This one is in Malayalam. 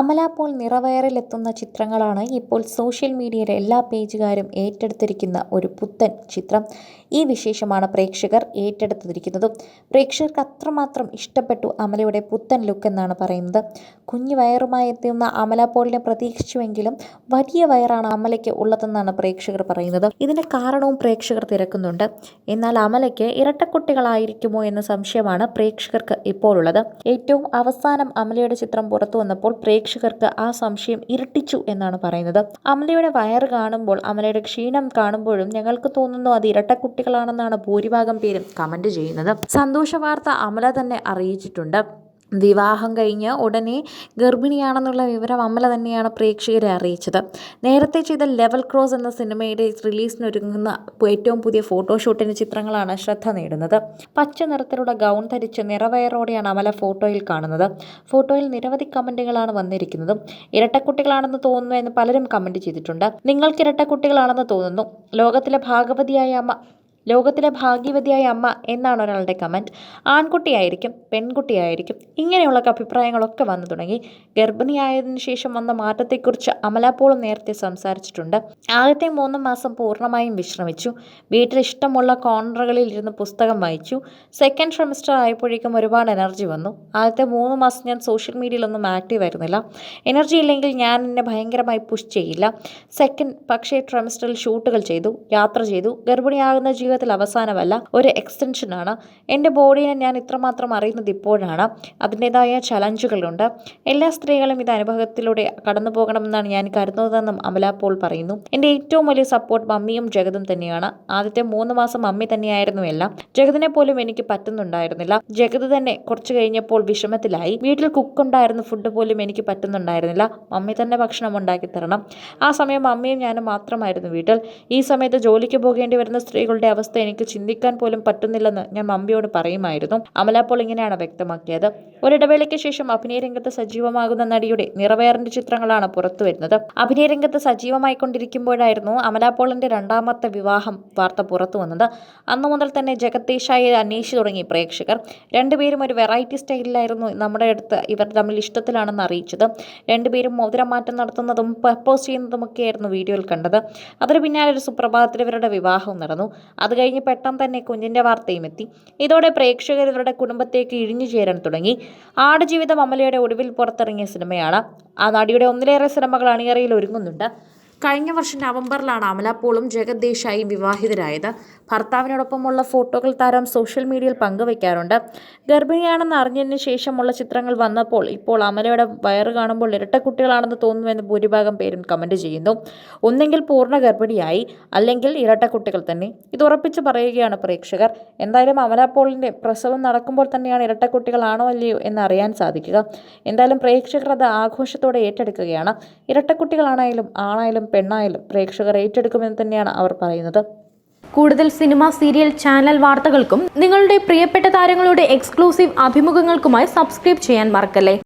അമല പോൾ നിറവയറിലെത്തുന്ന ചിത്രങ്ങളാണ് ഇപ്പോൾ സോഷ്യൽ മീഡിയയിലെ എല്ലാ പേജുകാരും ഏറ്റെടുത്തിരിക്കുന്ന ഒരു പുത്തൻ ചിത്രം. ഈ വിശേഷമാണ് പ്രേക്ഷകർ ഏറ്റെടുത്തിരിക്കുന്നതും. പ്രേക്ഷകർക്ക് അത്രമാത്രം ഇഷ്ടപ്പെട്ടു അമലയുടെ പുത്തൻ ലുക്ക് എന്നാണ് പറയുന്നത്. കുഞ്ഞു വയറുമായി എത്തുന്ന അമല പോളിനെ പ്രതീക്ഷിച്ചുവെങ്കിലും വലിയ വയറാണ് അമലയ്ക്ക് ഉള്ളതെന്നാണ് പ്രേക്ഷകർ പറയുന്നത്. ഇതിന് കാരണവും പ്രേക്ഷകർ തിരക്കുന്നുണ്ട്. എന്നാൽ അമലയ്ക്ക് ഇരട്ടക്കുട്ടികളായിരിക്കുമോ എന്ന സംശയമാണ് പ്രേക്ഷകർക്ക് ഇപ്പോഴുള്ളത്. ഏറ്റവും അവസാനം അമലയുടെ ചിത്രം പുറത്തു വന്നപ്പോൾ പ്രേക്ഷകർക്ക് ആ സംശയം ഇരട്ടിച്ചു എന്നാണ് പറയുന്നത്. അമലയുടെ വയറ് കാണുമ്പോൾ അമലയുടെ ക്ഷീണം കാണുമ്പോഴും ഞങ്ങൾക്ക് തോന്നുന്നു അത് ഇരട്ടക്കുട്ടികളാണെന്നാണ് ഭൂരിഭാഗം പേരും കമന്റ് ചെയ്യുന്നത്. സന്തോഷ വാർത്ത അമല തന്നെ അറിയിച്ചിട്ടുണ്ട്. വിവാഹം കഴിഞ്ഞ് ഉടനെ ഗർഭിണിയാണെന്നുള്ള വിവരം അമല തന്നെയാണ് പ്രേക്ഷകരെ അറിയിച്ചത്. നേരത്തെ ചെയ്ത ലെവൽ ക്രോസ് എന്ന സിനിമയുടെ റിലീസിനൊരുങ്ങുന്ന ഏറ്റവും പുതിയ ഫോട്ടോഷൂട്ടിന്റെ ചിത്രങ്ങളാണ് ശ്രദ്ധ നേടുന്നത്. പച്ച നിറത്തിലുള്ള ഗൗൺ ധരിച്ച് നിറവയറോടെയാണ് അമല ഫോട്ടോയിൽ കാണുന്നത്. ഫോട്ടോയിൽ നിരവധി കമന്റുകളാണ് വന്നിരിക്കുന്നത്. ഇരട്ടക്കുട്ടികളാണെന്ന് തോന്നുന്നു എന്ന് പലരും കമന്റ് ചെയ്തിട്ടുണ്ട്. നിങ്ങൾക്ക് ഇരട്ടക്കുട്ടികളാണെന്ന് തോന്നുന്നു. ലോകത്തിലെ ഭാഗവതിയായ അമ്മ ലോകത്തിലെ ഭാഗ്യവതിയായ അമ്മ എന്നാണ് ഒരാളുടെ കമന്റ് ആൺകുട്ടിയായിരിക്കും പെൺകുട്ടിയായിരിക്കും. ഇങ്ങനെയുള്ള അഭിപ്രായങ്ങളൊക്കെ വന്നു തുടങ്ങി. ഗർഭിണിയായതിനു ശേഷം വന്ന മാറ്റത്തെക്കുറിച്ച് അമലാപ്പോളും നേരത്തെ സംസാരിച്ചിട്ടുണ്ട്. ആദ്യത്തെ മൂന്ന് മാസം പൂർണമായും വിശ്രമിച്ചു. വീട്ടിൽ ഇഷ്ടമുള്ള കോർണറുകളിൽ ഇരുന്ന് പുസ്തകം വായിച്ചു. സെക്കൻഡ് സെമിസ്റ്റർ ആയപ്പോഴേക്കും ഒരുപാട് എനർജി വന്നു. ആദ്യത്തെ മൂന്ന് മാസം ഞാൻ സോഷ്യൽ മീഡിയയിലൊന്നും ആക്റ്റീവ് ആയിരുന്നില്ല. എനർജി ഇല്ലെങ്കിൽ ഞാൻ എന്നെ ഭയങ്കരമായി പുഷ് ചെയ്യില്ല. സെക്കൻഡ് പക്ഷേ ട്രെമിസ്റ്ററിൽ ഷൂട്ടുകൾ ചെയ്തു യാത്ര ചെയ്തു. ഗർഭിണിയാകുന്ന ജീവിതത്തിൽ അവസാനമല്ല ഒരു എക്സ്റ്റൻഷനാണ് എന്റെ ബോഡിയെ ഞാൻ ഇത്രമാത്രം അറിയുന്നത് ഇപ്പോഴാണ്. അതിന്റെതായ ചലഞ്ചുകളുണ്ട്. എല്ലാ സ്ത്രീകളും ഇത് അനുഭവത്തിലൂടെ കടന്നു പോകണമെന്നാണ് ഞാൻ കരുതുന്നതെന്നും അമല പോൾ പറയുന്നു. എന്റെ ഏറ്റവും വലിയ സപ്പോർട്ട് മമ്മിയും ജഗതും തന്നെയാണ്. ആദ്യത്തെ മൂന്ന് മാസം മമ്മി തന്നെയായിരുന്നു എല്ലാം. ജഗതിനെ പോലും എനിക്ക് പറ്റുന്നുണ്ടായിരുന്നില്ല. ജഗത് തന്നെ കുറച്ച് കഴിഞ്ഞപ്പോൾ വിഷമത്തിലായി. വീട്ടിൽ കുക്കുണ്ടായിരുന്നു ഫുഡ് പോലും എനിക്ക് പറ്റുന്നുണ്ടായിരുന്നില്ല. മമ്മി തന്നെ ഭക്ഷണം ഉണ്ടാക്കി തരണം. ആ സമയം മമ്മിയും ഞാനും മാത്രമായിരുന്നു വീട്ടിൽ. ഈ സമയത്ത് ജോലിക്ക് പോകേണ്ടി വരുന്ന സ്ത്രീകളുടെ അവസ്ഥ എനിക്ക് ചിന്തിക്കാൻ പോലും പറ്റുന്നില്ലെന്ന് ഞാൻ മമ്പിയോട് പറയുമായിരുന്നു. അമല പോൾ ഇങ്ങനെയാണ് വ്യക്തമാക്കിയത്. ഒരിടവേളയ്ക്ക് ശേഷം അഭിനയ രംഗത്ത് സജീവമാകുന്ന നടിയുടെ നിറവേറിന്റെ ചിത്രങ്ങളാണ് പുറത്തു വരുന്നത്. അഭിനയ രംഗത്ത് സജീവമായിക്കൊണ്ടിരിക്കുമ്പോഴായിരുന്നു അമല പോളിന്റെ രണ്ടാമത്തെ വിവാഹം വാർത്ത പുറത്തു വന്നത്. അന്നു മുതൽ തന്നെ ജഗത്തേഷായി അന്വേഷിച്ചു തുടങ്ങി പ്രേക്ഷകർ. രണ്ടുപേരും ഒരു വെറൈറ്റി സ്റ്റൈലിലായിരുന്നു നമ്മുടെ അടുത്ത് ഇവർ തമ്മിൽ ഇഷ്ടത്തിലാണെന്ന് അറിയിച്ചത്. രണ്ടുപേരും മോതിരമാറ്റം നടത്തുന്നതും പ്രപ്പോസ് ചെയ്യുന്നതുമൊക്കെയായിരുന്നു വീഡിയോയിൽ കണ്ടത്. അതിന് പിന്നാലെ ഒരു സുപ്രഭാതത്തിൽ ഇവരുടെ വിവാഹവും നടന്നു. അത് കഴിഞ്ഞ് പെട്ടെന്ന് തന്നെ കുഞ്ഞിന്റെ വാർത്തയും എത്തി. ഇതോടെ പ്രേക്ഷകർ ഇവരുടെ കുടുംബത്തേക്ക് ഇഴിഞ്ഞു ചേരാൻ തുടങ്ങി. ആടുജീവിതം അമലയുടെ ഒടുവിൽ പുറത്തിറങ്ങിയ സിനിമയാണ്. ആ നടിയുടെ ഒന്നിലേറെ സിനിമകൾ അണിയറയിൽ ഒരുങ്ങുന്നുണ്ട്. കഴിഞ്ഞ വർഷം നവംബറിലാണ് അമല പോളും ജഗത് ദേശായിയും വിവാഹിതരായത്. ഭർത്താവിനോടൊപ്പമുള്ള ഫോട്ടോകൾ താരം സോഷ്യൽ മീഡിയയിൽ പങ്കുവയ്ക്കാറുണ്ട്. ഗർഭിണിയാണെന്ന് അറിഞ്ഞതിന് ശേഷമുള്ള ചിത്രങ്ങൾ വന്നപ്പോൾ ഇപ്പോൾ അമലയുടെ വയറ് കാണുമ്പോൾ ഇരട്ട കുട്ടികളാണെന്ന് തോന്നുമെന്ന് ഭൂരിഭാഗം പേരും കമന്റ് ചെയ്യുന്നു. ഒന്നെങ്കിൽ പൂർണ ഗർഭിണിയായി അല്ലെങ്കിൽ ഇരട്ട കുട്ടികൾ തന്നെ. ഇത് ഉറപ്പിച്ച് പറയുകയാണ് പ്രേക്ഷകർ. എന്തായാലും അമല പോളിന്റെ പ്രസവം നടക്കുമ്പോൾ തന്നെയാണ് ഇരട്ട കുട്ടികളാണോ അല്ലയോ എന്ന് അറിയാൻ സാധിക്കുക. എന്തായാലും പ്രേക്ഷകർ അത് ആഘോഷത്തോടെ ഏറ്റെടുക്കുകയാണ്. ഇരട്ടക്കുട്ടികളാണായാലും ആണായാലും പെണ്ണായാലും പ്രേക്ഷകർ ഏറ്റെടുക്കുമെന്ന് തന്നെയാണ് അവർ പറയുന്നത്. കൂടുതൽ സിനിമ സീരിയൽ ചാനൽ വാർത്തകൾക്കും നിങ്ങളുടെ പ്രിയപ്പെട്ട താരങ്ങളുടെ എക്സ്ക്ലൂസീവ് അഭിമുഖങ്ങൾക്കുമായി സബ്സ്ക്രൈബ് ചെയ്യാൻ മറക്കല്ലേ?